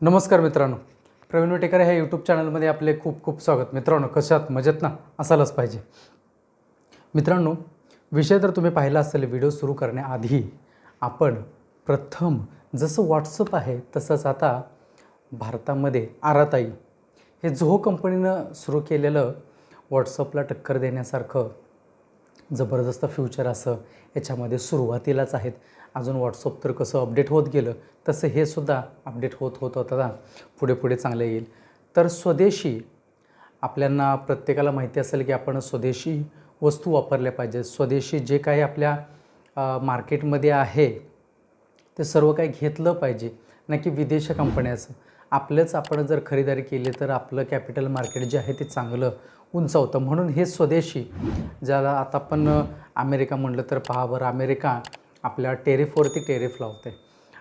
नमस्कार मित्रांनो. प्रवीण वेटेकर ह्या यूट्यूब चॅनलमध्ये आपले खूप खूप स्वागत. मित्रांनो कशात मजेत ना? असायलाच पाहिजे. मित्रांनो विषय तर तुम्ही पाहिला असेल व्हिडिओ सुरू करण्याआधी आपण प्रथम जसं व्हॉट्सअप आहे तसंच आता भारतामध्ये आराताई हे झोहो कंपनीनं सुरू केलेलं व्हॉट्सअपला टक्कर देण्यासारखं जबरदस्त फ्युचर असं याच्यामध्ये सुरुवातीलाच आहेत. अजून व्हॉट्सअप तर कसं अपडेट होत गेलं तसं हे सुद्धा अपडेट होत होत होता पुढे पुढे चांगलं येईल. तर स्वदेशी आपल्यांना प्रत्येकाला माहिती असेल की आपण स्वदेशी वस्तू वापरल्या पाहिजेत. स्वदेशी जे काही आपल्या मार्केटमध्ये आहे ते सर्व काही घेतलं पाहिजे. ना की विदेशी कंपन्याचं. आपलंच आपण जर खरेदारी केली तर आपलं कॅपिटल मार्केट जे आहे ते चांगलं उंचावतं. म्हणून हे स्वदेशी ज्याला आता आपण अमेरिका म्हणलं तर पहा बरं अमेरिका आपल्या टेरिफवरती टेरिफ लावते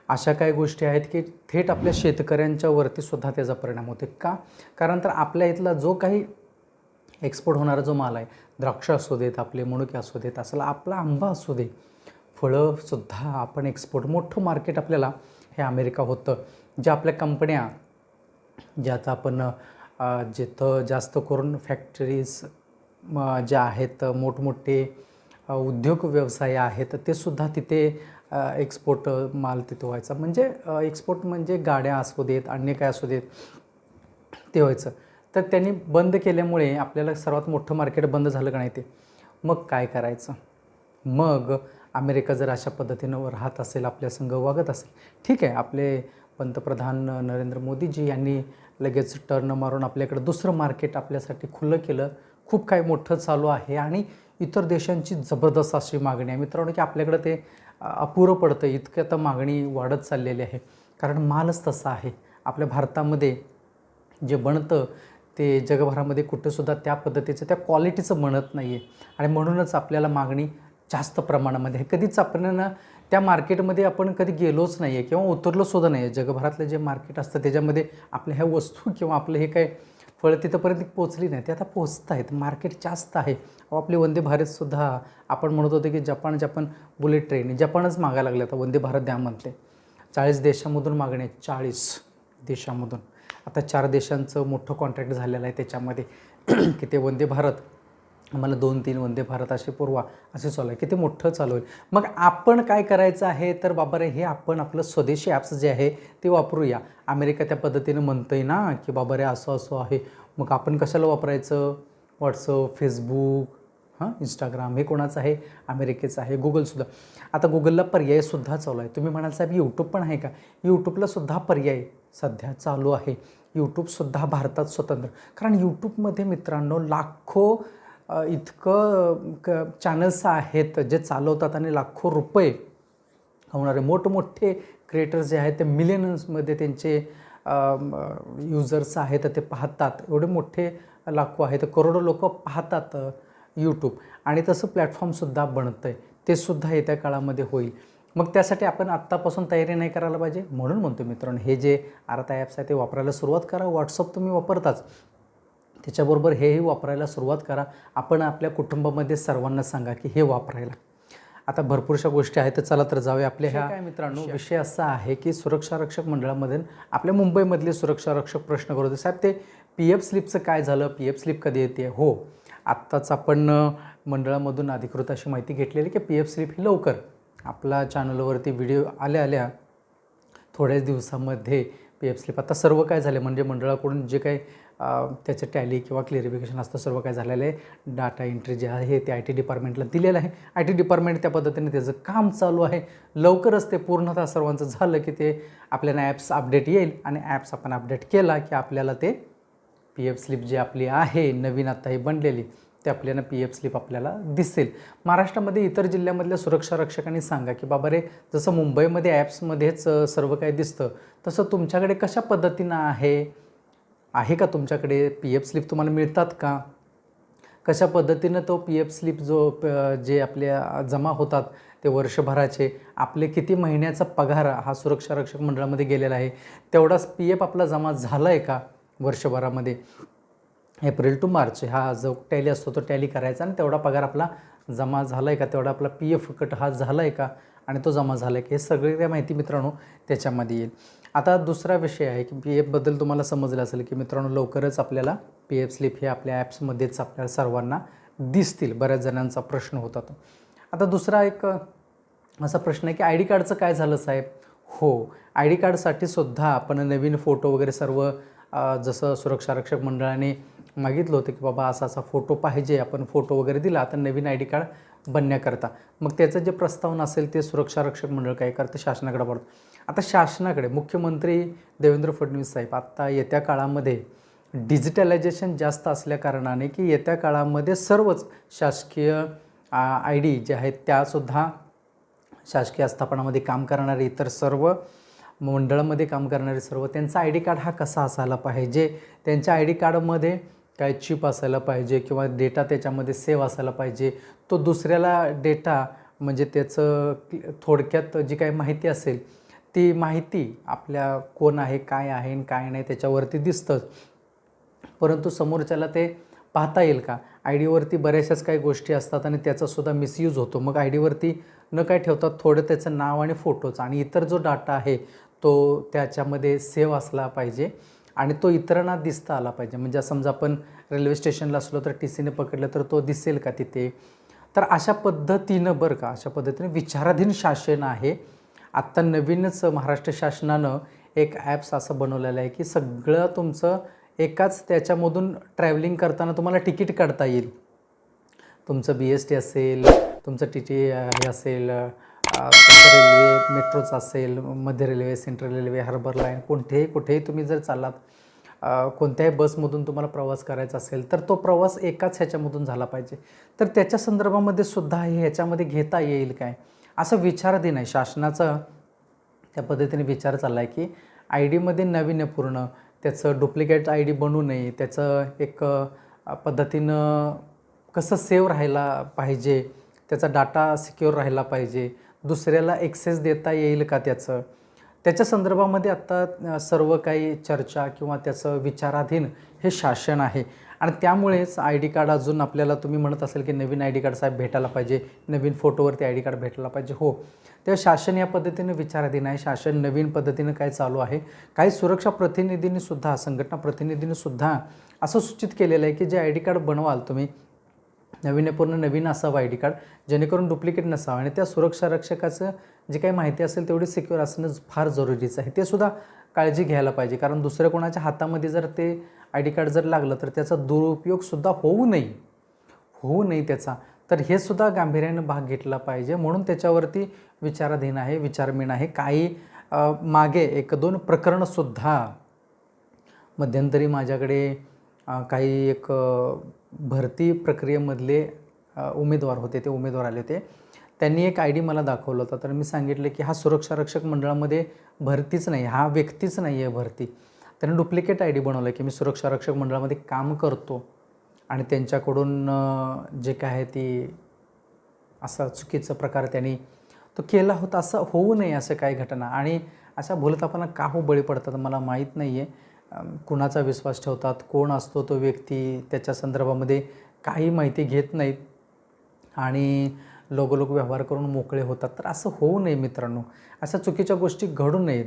अशा काही गोष्टी आहेत की थेट आपल्या शेतकऱ्यांच्यावरती सुद्धा त्याचा परिणाम होते का? कारण तर आपल्या इथला जो काही एक्सपोर्ट होणारा जो माल आहे द्राक्ष असू देत आपले मनुके असू देत असला आपला आंबा असू दे फळंसुद्धा आपण एक्सपोर्ट मोठं मार्केट आपल्याला हे अमेरिका होतं. ज्या आपल्या कंपन्या ज्या आपण जिथं जास्त करून फॅक्टरीज ज्या आहेत मोठमोठे उद्योग व्यवसाय आहेत ते सुद्धा तिथे एक्सपोर्ट माल तिथं व्हायचा. म्हणजे एक्सपोर्ट म्हणजे गाड्या असू देत अन्य काय असू देत ते व्हायचं. तर त्यांनी बंद केल्यामुळे आपल्याला सर्वात मोठं मार्केट बंद झालं का नाही ते? मग काय करायचं? मग अमेरिका जर अशा पद्धतीनं राहत असेल आपल्या संघ वागत असेल. ठीक आहे आपले पंतप्रधान नरेंद्र मोदीजी यांनी लगेच टर्न मारून आपल्याकडं दुसरं मार्केट आपल्यासाठी खुलं केलं. खूप काही मोठं चालू आहे आणि इतर देशांची जबरदस्त अशी मागणी आहे. मित्रांनो की आपल्याकडं ते अपुरं पडतं इतकं आता मागणी वाढत चाललेली आहे. कारण मालच तसा आहे. आपल्या भारतामध्ये जे बनतं ते जगभरामध्ये कुठेसुद्धा त्या पद्धतीचं त्या क्वालिटीचं बनत नाही आहे आणि म्हणूनच आपल्याला मागणी जास्त प्रमाणामध्ये आहे. कधीच आपण त्या मार्केटमध्ये आपण कधी गेलोच नाही आहे किंवा उतरलोसुद्धा नाही आहे जगभरातलं जे मार्केट असतं त्याच्यामध्ये आपल्या ह्या वस्तू किंवा आपलं हे काय फळं तिथंपर्यंत पोचली नाही. ते आता पोचत आहेत मार्केट जास्त आहे. अहो, आपले वंदे भारतसुद्धा आपण म्हणत होतो की जपान जपान बुलेट ट्रेन. जपानच मागायला लागले आता. वंदे भारत द्या म्हणते. चाळीस देशामधून मागणे चाळीस देशामधून. आता चार देशांचं मोठं कॉन्ट्रॅक्ट झालेलं आहे त्याच्यामध्ये. की ते वंदे भारत आम्हाला दोन तीन वंदे भारत असे पूर्वा असे चालू आहे. किती मोठं चालू आहे. मग आपण काय करायचं आहे? तर बाबा रे हे आपण आपलं स्वदेशी ॲप्स जे आहे ते वापरूया. अमेरिका त्या पद्धतीनं म्हणतंय ना की बाबा रे असं असं आहे. मग आपण कशाला वापरायचं? व्हॉट्सअप फेसबुक हां? इंस्टाग्राम हे कोणाचं आहे? अमेरिकेचं आहे. गुगलसुद्धा आता गुगलला पर्यायसुद्धा चालू आहे. तुम्ही म्हणाल साहेब यूट्यूब पण आहे का? यूट्यूबलासुद्धा पर्याय सध्या चालू आहे. यूट्यूबसुद्धा भारतात स्वतंत्र. कारण यूट्यूबमध्ये मित्रांनो लाखो इतकं क चॅनल्स आहेत जे चालवतात आणि लाखो रुपये होणारे मोठमोठे क्रिएटर्स जे आहेत ते मिलियन्समध्ये त्यांचे युजर्स आहेत ते पाहतात. एवढे मोठे लाखो आहेत. करोडो लोक पाहतात यूट्यूब आणि तसं प्लॅटफॉर्मसुद्धा बनतं आहे ते सुद्धा येत्या काळामध्ये होईल. मग त्यासाठी आपण आत्तापासून तयारी नाही करायला पाहिजे? म्हणून म्हणतो मित्रांनो हे जे आरता ॲप्स आहे ते वापरायला सुरुवात करा. व्हॉट्सअप तुम्ही वापरताच. त्याच्याबरोबर हेही वापरायला सुरुवात करा. आपण आपल्या कुटुंबामध्ये सर्वांना सांगा की हे वापरायला. आता भरपूरशा गोष्टी आहेत तर चला तर जाऊया. आपल्या ह्या काय मित्रांनो? विषय असा आहे की सुरक्षा रक्षक मंडळामध्ये आपल्या मुंबईमधले सुरक्षा रक्षक प्रश्न करत होते. साहेब ते पी एफ स्लिपचं काय झालं? पी एफ स्लिप कधी येते? हो. आत्ताच आपण मंडळामधून अधिकृत अशी माहिती घेतलेली की पी एफ स्लिप ही लवकर आपल्या चॅनलवरती व्हिडिओ आल्या आल्या थोड्याच दिवसामध्ये पी एफ स्लिप. आता सर्व काय झाले? म्हणजे मंडळाकडून जे काही त्याचं टॅली किंवा क्लिअरिफिकेशन असतं. सर्व काय झालेलं आहे. डाटा एंट्री जे आहे ते आय टी डिपार्टमेंटला दिलेलं आहे. आय टी डिपार्टमेंट त्या पद्धतीने त्याचं काम चालू आहे. लवकरच ते पूर्णतः सर्वांचं झालं की ते आपल्याला ॲप्स अपडेट येईल आणि ॲप्स आपण अपडेट केला की आपल्याला ते पी एफ स्लिप जी आपली आहे नवीन आत्ता ही बनलेली ते आपल्याला पी एफ स्लिप आपल्याला दिसेल. महाराष्ट्रामध्ये इतर जिल्ह्यामधल्या सुरक्षा रक्षकांनी सांगा की बाबा रे जसं मुंबईमध्ये ॲप्समध्येच सर्व काही दिसतं तसं तुमच्याकडे कशा पद्धतीनं आहे? आहे का तुमच्याकडे? पी एफ स्लिप तुम्हाला मिळतात का? कशा पद्धतीनं तो पी एफ स्लिप जो प- जे आपल्या जमा होतात ते वर्षभराचे आपले किती महिन्याचा पगार हा सुरक्षा रक्षक मंडळामध्ये गेलेला आहे तेवढाच पी एफ आपला जमा झाला आहे का वर्षभरामध्ये? एप्रिल टू मार्च हा जो टॅली असतो तो टॅली करायचा आणि तेवढा पगार आपला जमा झाला आहे का? तेवढा आपला पी एफ कट हा झाला आहे का? आणि तो जमा झाला आहे का? हे सगळी त्या माहिती मित्रांनो त्याच्यामध्ये येईल. आता दुसरा विषय आहे की पी एफबद्दल तुम्हाला समजलं असेल की मित्रांनो लवकरच आपल्याला पी एफ स्लिप हे आपल्या ॲप्समध्येच आपल्याला सर्वांना दिसतील. बऱ्याच जणांचा प्रश्न होता तो. आता दुसरा एक असा प्रश्न आहे की आय डी कार्डचं काय झालं साहेब? हो आय डी कार्डसाठी सुद्धा आपण नवीन फोटो वगैरे सर्व जसं सुरक्षारक्षक मंडळाने मागितलं होतं की बाबा असा असा फोटो पाहिजे आपण फोटो वगैरे दिला तर नवीन आय डी कार्ड बनण्याकरता. मग त्याचं जे प्रस्तावना असेल ते सुरक्षा रक्षक मंडळ काय करतं? शासनाकडे पडतं आता शासनाकडे मुख्यमंत्री देवेंद्र फडणवीस साहेब आत्ता येत्या काळामध्ये डिजिटलायझेशन जास्त असल्या कारणाने की येत्या काळामध्ये सर्वच शासकीय आय डी जे आहेत त्यासुद्धा शासकीय आस्थापनामध्ये काम करणारे इतर सर्व मंडळामध्ये काम करणारे सर्व त्यांचा आय डी कार्ड हा कसा असायला पाहिजे? त्यांच्या आय डी कार्डमध्ये काय चिप असायला पाहिजे किंवा डेटा त्याच्यामध्ये सेव्ह असायला पाहिजे तो दुसऱ्याला डेटा म्हणजे त्याचं थोडक्यात जी काही माहिती असेल ती माहिती आपल्या कोण आहे काय आहे आणि काय नाही त्याच्यावरती दिसतंच. परंतु समोरच्याला ते पाहता येईल का? आय डीवरती बऱ्याचशाच काही गोष्टी असतात आणि त्याचासुद्धा मिसयूज होतो. मग आय डीवरती न काय ठेवतात थोडं त्याचं नाव आणि फोटोच आणि इतर जो डाटा आहे तो त्याच्यामध्ये सेव्ह असला पाहिजे. आणि तो इतरांना दिसता आला पाहिजे. म्हणजे समजा आपण रेल्वे स्टेशनला असलो तर टी सीने पकडलं तर तो दिसेल का तिथे? तर अशा पद्धतीनं बरं का अशा पद्धतीने विचाराधीन शासन आहे. आत्ता नवीनच महाराष्ट्र शासनानं एक ॲप्स असं बनवलेलं आहे की सगळं तुमचं एकाच त्याच्यामधून ट्रॅव्हलिंग करताना तुम्हाला तिकीट काढता येईल. तुमचं बी एस टी असेल तुमचं टी टी हे असेल रेल्वे मेट्रोचं असेल मध्य railway central railway harbour line कोणतेही कुठेही तुम्ही जर चाललात कोणत्याही बसमधून तुम्हाला प्रवास करायचा असेल तर तो प्रवास एकाच ह्याच्यामधून झाला पाहिजे. तर त्याच्या संदर्भामध्ये सुद्धा हे ह्याच्यामध्ये घेता येईल काय? असं विचाराधीन आहे शासनाचं त्या पद्धतीने विचार चालला आहे की आय डीमध्ये नाविन्यपूर्ण त्याचं डुप्लिकेट आय डी बनू नये. त्याचं एक पद्धतीनं कसं सेव्ह राहायला पाहिजे त्याचा डाटा सिक्युअर राहायला पाहिजे दुसऱ्याला एक्सेस देता येईल का त्याचं? त्याच्या संदर्भामध्ये आत्ता सर्व काही चर्चा किंवा त्याचं विचाराधीन हे शासन आहे. आणि त्यामुळेच आय डी कार्ड अजून आपल्याला तुम्ही म्हणत असेल की नवीन आय डी कार्ड साहेब भेटायला पाहिजे नवीन फोटोवरती आय डी कार्ड भेटायला पाहिजे. हो. तेव्हा शासन या पद्धतीने विचाराधीन आहे. शासन नवीन पद्धतीनं काय चालू आहे? काही सुरक्षा प्रतिनिधींनीसुद्धा संघटना प्रतिनिधींनीसुद्धा असं सूचित केलेलं आहे की जे आय डी कार्ड बनवाल तुम्ही नवीनपूर्ण नवीन असावं आय डी कार्ड जेणेकरून डुप्लिकेट नसावं. आणि त्या सुरक्षा रक्षकाचं जी काही माहिती असेल तेवढी सिक्युअर असणं फार जरुरीचं आहे. ते सुद्धा काळजी घ्यायला पाहिजे. कारण दुसऱ्या कोणाच्या हातामध्ये जर ते आय डी कार्ड जर लागलं तर त्याचा दुरुपयोगसुद्धा होऊ नये. होऊ नये त्याचा. तर हे सुद्धा गांभीर्यानं भाग घेतला पाहिजे. म्हणून त्याच्यावरती विचाराधीन आहे विचारमीन आहे. काही मागे एक दोन प्रकरणंसुद्धा मध्यंतरी माझ्याकडे काही एक भरती प्रक्रियेमधले उमेदवार होते ते उमेदवार आले होते. त्यांनी एक आय डी मला दाखवलं होतं. तर मी सांगितलं की हा सुरक्षा रक्षक मंडळामध्ये भरतीच नाही हा व्यक्तीच नाही आहे भरती. त्यांनी डुप्लिकेट आय डी बनवलं की मी सुरक्षा रक्षक मंडळामध्ये काम करतो आणि त्यांच्याकडून जे काय आहे ती असा चुकीचा प्रकार त्यांनी तो केला होता. असं होऊ नये असं काही घटना. आणि अशा भूलथापांना का हो बळी पडतात मला माहीत नाही आहे कुणाचा विश्वास ठेवतात कोण असतो तो व्यक्ती त्याच्या संदर्भामध्ये काही माहिती घेत नाहीत. आणि लोकलोक व्यवहार करून मोकळे होतात. तर असं होऊ नये मित्रांनो. अशा चुकीच्या गोष्टी घडू नयेत.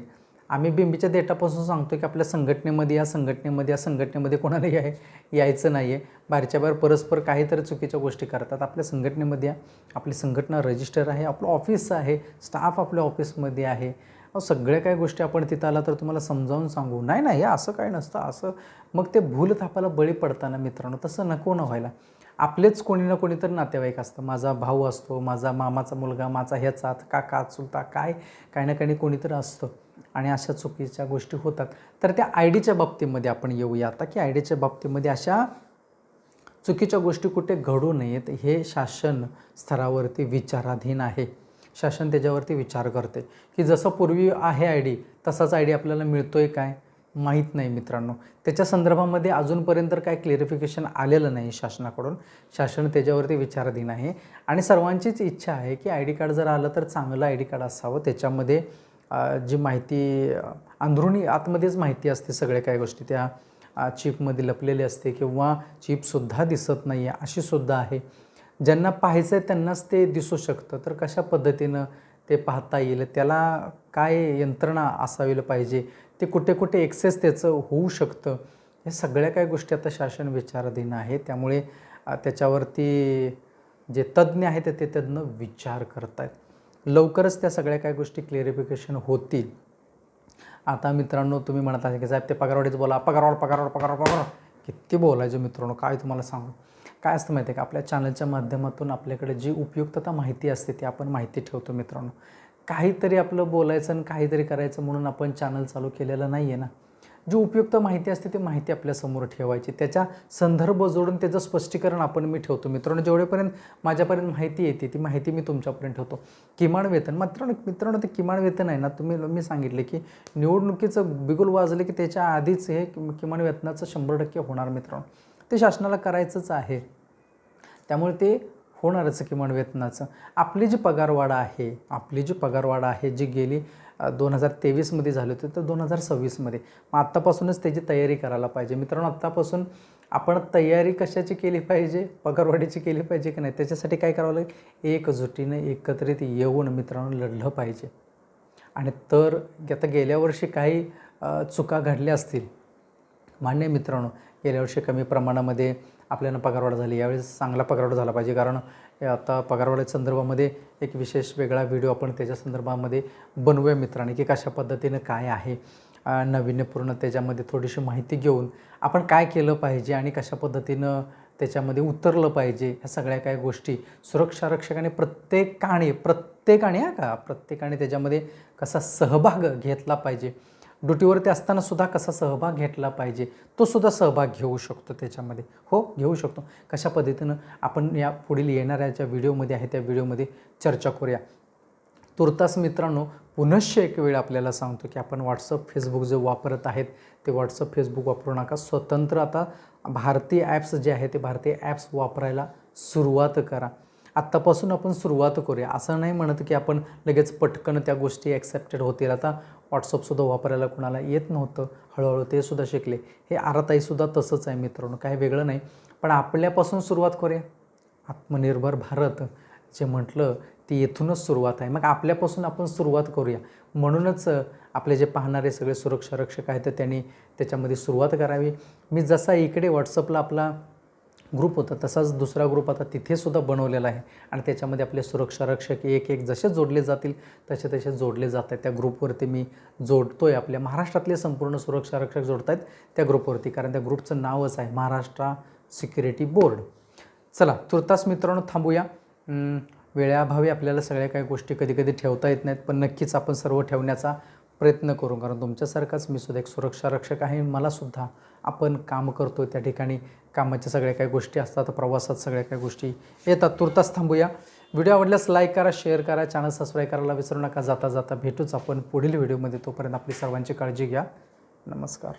आम्ही बिंबीच्या डेटापासून सांगतो की आपल्या संघटनेमध्ये या संघटनेमध्ये या संघटनेमध्ये कोणाला याय यायचं नाही आहे बाहेरच्या बाहेर परस्पर काहीतरी चुकीच्या गोष्टी करतात. आपल्या संघटनेमध्ये या आपली संघटना रजिस्टर आहे आपलं ऑफिस आहे स्टाफ आपल्या ऑफिसमध्ये आहे. सगळ्या काही गोष्टी आपण तिथं आला तर तुम्हाला समजावून सांगू. नाही नाही असं काय नसतं. असं मग ते भूलथापाला बळी पडताना मित्रांनो तसं नको न व्हायला. आपलेच कोणी ना कोणी तर नातेवाईक असतं. माझा भाऊ असतो माझा मामाचा मुलगा माझा ह्याचा काका चुलता काय काही ना काही कोणीतरी असतं. आणि अशा चुकीच्या गोष्टी होतात. तर त्या आय डीच्या बाबतीमध्ये आपण येऊया. आता की आय डीच्या बाबतीमध्ये अशा चुकीच्या गोष्टी कुठे घडू नयेत हे शासन स्तरावरती विचाराधीन आहे. शासन त्याच्यावरती विचार करते. की जसं पूर्वी आहे आय डी तसाच आय डी आपल्याला मिळतो आहे काय? माहीत नाही मित्रांनो. त्याच्या संदर्भामध्ये अजूनपर्यंत काय क्लिअरिफिकेशन आलेलं नाही शासनाकडून. शासन त्याच्यावरती विचाराधीन आहे. आणि सर्वांचीच इच्छा आहे की आय डी कार्ड जर आलं तर चांगलं आय डी कार्ड असावं. त्याच्यामध्ये जी माहिती अंदरुणी आतमध्येच माहिती असते सगळ्या काही गोष्टी. त्या चिपमध्ये लपलेली असते किंवा चिपसुद्धा दिसत नाही आहे अशीसुद्धा आहे. ज्यांना पाहायचं आहे त्यांनाच ते दिसू शकतं. तर कशा पद्धतीनं ते पाहता येईल? त्याला काय यंत्रणा असावी पाहिजे? ते कुठे कुठे एक्सेस त्याचं होऊ शकतं? हे सगळ्या काही गोष्टी आता शासन विचाराधीन आहे. त्यामुळे त्याच्यावरती जे तज्ज्ञ आहेत ते तज्ज्ञ विचार करत आहेत लवकरच त्या सगळ्या काही गोष्टी क्लिअरिफिकेशन होतील. आता मित्रांनो तुम्ही म्हणत आहे की साहेब ते पगारवाडीच बोला. पगारवाड पगारवाड पगारवाड पगार किती बोलायचं मित्रांनो? काय तुम्हाला सांगू? काय असतं माहिती आहे का? आपल्या चॅनलच्या माध्यमातून आपल्याकडे जी उपयुक्तता माहिती असते ती आपण माहिती ठेवतो मित्रांनो. काहीतरी आपलं बोलायचं आणि काहीतरी करायचं म्हणून आपण चॅनल चालू केलेलं नाही आहे ना? जी उपयुक्त माहिती असते ती माहिती आपल्यासमोर ठेवायची. त्याच्या संदर्भ जोडून त्याचं स्पष्टीकरण आपण मी ठेवतो. मित्रांनो जेवढेपर्यंत माझ्यापर्यंत माहिती येते ती माहिती मी तुमच्यापर्यंत ठेवतो. किमान वेतन. मात्र मित्रांनो ते किमान वेतन आहे ना तुम्ही मी सांगितले की निवडणुकीचं बिगुल वाजलं की त्याच्या आधीच हे किमान वेतनाचं शंभर टक्के होणार मित्रांनो. ते शासनाला करायचंच आहे. त्यामुळे ते होणारच किमान वेतनाचं. आपली जी पगारवाढ आहे आपली जी पगारवाढ आहे जी गेली दोन हजार तेवीसमध्ये झाले होते तर दोन हजार सव्वीसमध्ये. मग आत्तापासूनच त्याची तयारी करायला पाहिजे. मित्रांनो आत्तापासून आपण तयारी कशाची केली पाहिजे पगारवाढीची केली पाहिजे की नाही त्याच्यासाठी काय करावं लागेल? एकजुटीने एकत्रित येऊन मित्रांनो लढलं पाहिजे. आणि तर आता गेल्या वर्षी काही चुका घडल्या असतील. मान्य मित्रांनो गेल्या वर्षी कमी प्रमाणामध्ये आपल्याला पगारवाढ झाली. यावेळेस चांगला पगारवाढ झाला पाहिजे. कारण आता पगारवाढीच्या संदर्भामध्ये एक विशेष वेगळा व्हिडिओ आपण त्याच्या संदर्भामध्ये बनवूया मित्रांनी की कशा पद्धतीनं काय आहे नाविन्यपूर्ण त्याच्यामध्ये थोडीशी माहिती घेऊन आपण काय केलं पाहिजे आणि कशा पद्धतीनं त्याच्यामध्ये उतरलं पाहिजे ह्या सगळ्या काही गोष्टी सुरक्षा रक्षकाने प्रत्येकाने प्रत्येकाने हा का? प्रत्येकाने त्याच्यामध्ये कसा सहभाग घेतला पाहिजे. ड्युटीवरती असताना सुद्धा कसा सहभाग घेतला पाहिजे तो सुद्धा सहभाग घेऊ शकतो त्याच्यामध्ये. हो घेऊ शकतो. कशा पद्धतीनं आपण या पुढील येणाऱ्या ज्या व्हिडिओमध्ये आहे त्या व्हिडिओमध्ये चर्चा करूया. तुर्तास मित्रांनो पुनश्च एक वेळ आपल्याला सांगतो की आपण व्हॉट्सअप फेसबुक जे वापरत आहेत ते व्हॉट्सअप फेसबुक वापरू नका. स्वतंत्र आता भारतीय ॲप्स जे आहे ते भारतीय ॲप्स वापरायला सुरुवात करा. आत्तापासून आपण सुरुवात करूया. असं नाही म्हणत की आपण लगेच पटकन त्या गोष्टी ॲक्सेप्टेड होतील. आता व्हॉट्सअपसुद्धा वापरायला कुणाला येत नव्हतं. हळूहळू ते सुद्धा शिकले. हे आराताईसुद्धा तसंच आहे मित्रांनो. काही वेगळं नाही. पण आपल्यापासून सुरुवात करूया. आत्मनिर्भर भारत जे म्हटलं ती येथूनच सुरुवात आहे. मग आपल्यापासून आपण सुरुवात करूया. म्हणूनच आपले जे पाहणारे सगळे सुरक्षा रक्षक आहेत तर त्यांनी त्याच्यामध्ये सुरुवात करावी. मी जसा इकडे व्हॉट्सअपला आपला ग्रुप होता. तसाच दुसरा ग्रुप आता तिथेसुद्धा बनवलेला आहे. आणि त्याच्यामध्ये आपले सुरक्षा रक्षक एक एक जसे जोडले जातील तसे तसे जोडले जात आहेत. त्या ग्रुपवरती मी जोडतो आहे आपल्या महाराष्ट्रातले संपूर्ण सुरक्षा रक्षक जोडत आहेत त्या ग्रुपवरती. कारण त्या ग्रुपचं नावच आहे महाराष्ट्र सिक्युरिटी बोर्ड. चला तुर्तास मित्रांनो थांबूया. वेळाभावी आपल्याला सगळ्या काही गोष्टी कधी कधी ठेवता येत नाहीत पण नक्कीच आपण सर्व ठेवण्याचा प्रयत्न करू कारण तुमच्यासारखाच मी सुद्धा एक सुरक्षा रक्षक आहे मलासुद्धा आपण काम करतो त्या ठिकाणी. कामाच्या सगळ्या काही गोष्टी असतात प्रवासात सगळ्या काही गोष्टी येतात. तुर्तास थांबूया. व्हिडिओ आवडल्यास लाईक करा शेअर करा चॅनल सबस्क्राईब करायला विसरू नका. जाता जाता भेटूच आपण पुढील व्हिडिओमध्ये. तोपर्यंत आपली सर्वांची काळजी घ्या. नमस्कार.